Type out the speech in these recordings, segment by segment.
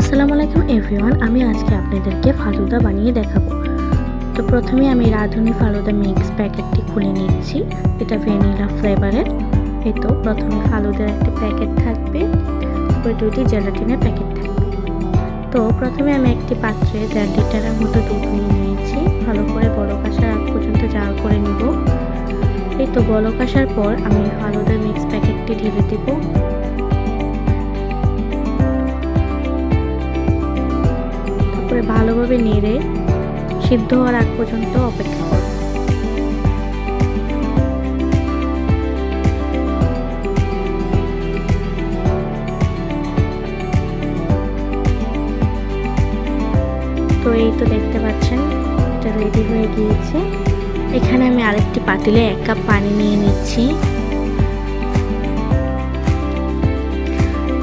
আসসালামু আলাইকুম এভরিওয়ান, আমি আজকে আপনাদেরকে ফালুদা বানিয়ে দেখাবো। তো প্রথমে আমি রাঁধুনি ফালুদা মিক্স প্যাকেটটি খুলে নিচ্ছি। এটা ভ্যানিলা ফ্লেভারের। এই তো প্রথমে ফালুদার একটি প্যাকেট থাকবে, তারপরে দুটি জেলাটিনের প্যাকেট থাকবে। তো প্রথমে আমি একটি পাত্রে দেড় লিটারের মতো দুধ নিয়ে নিয়েছি। ভালো করে বলক আসার আগ পর্যন্ত জাল করে নিব। এই তো বলক আসার পর আমি ফালুদা মিক্স প্যাকেটটি ঢেলে দেবো। তারপরে ভালোভাবে নেড়ে সিদ্ধ হওয়ার আগ পর্যন্ত অপেক্ষা করব তো এই তো দেখতে পাচ্ছেন, এটা রেডি হয়ে গিয়েছে। এখানে আমি আরেকটি পাতিলে এক কাপ পানি নিয়ে নিচ্ছি।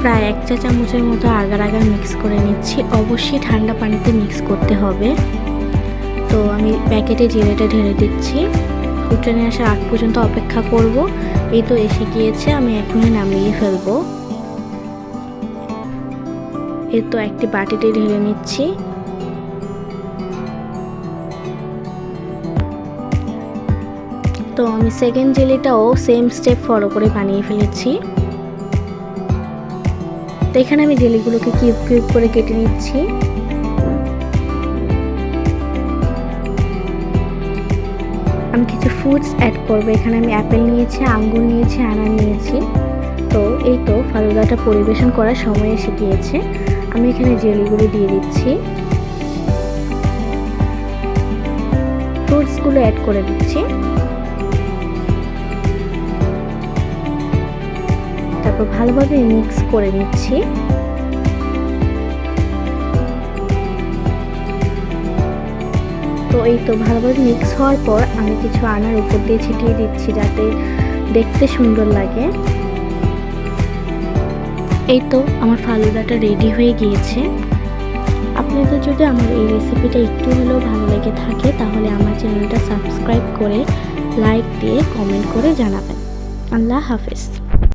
প্রায় এক চা চামচের মতো আগার আগার মিক্স করে নিচ্ছি। অবশ্যই ঠান্ডা পানিতে মিক্স করতে হবে। তো আমি প্যাকেটে জিরেটা ঢেলে দিচ্ছি। ফুটনে আসার আগ পর্যন্ত অপেক্ষা করব। এই তো এসে গিয়েছে, আমি এখনই নামিয়ে ফেলব। এই তো একটি বাটিতে ঢেলে নিচ্ছি। তো আমি সেকেন্ড জেলিটাও সেম স্টেপ ফলো করে বানিয়ে ফেলেছি। তো এখানে আমি জেলিগুলোকে কিউব কিউব করে কেটে নিচ্ছি। আমি কিছু ফ্রুটস অ্যাড করব। এখানে আমি অ্যাপেল নিয়েছি, আঙ্গুর নিয়েছি, আনার নিয়েছি। তো এই তো ফালুদাটা পরিবেশন করার সময় এসে গিয়েছে। আমি এখানে জেলিগুলো দিয়ে দিচ্ছি। ফ্রুটসগুলো অ্যাড করে দিচ্ছি। তারপর ভালোভাবে মিক্স করে নিচ্ছি। তো এই তো ভালোভাবে মিক্স হওয়ার পর আমি কিছু আনার উপর দিয়ে ছিটিয়ে দিচ্ছি যাতে দেখতে সুন্দর লাগে। এই তো আমার ফালুদাটা রেডি হয়ে গিয়েছে। আপনাদের যদি আমার এই রেসিপিটা একটু হলেও ভালো লেগে থাকে, তাহলে আমার চ্যানেলটা সাবস্ক্রাইব করে লাইক দিয়ে কমেন্ট করে জানাবেন। আল্লাহ হাফেজ।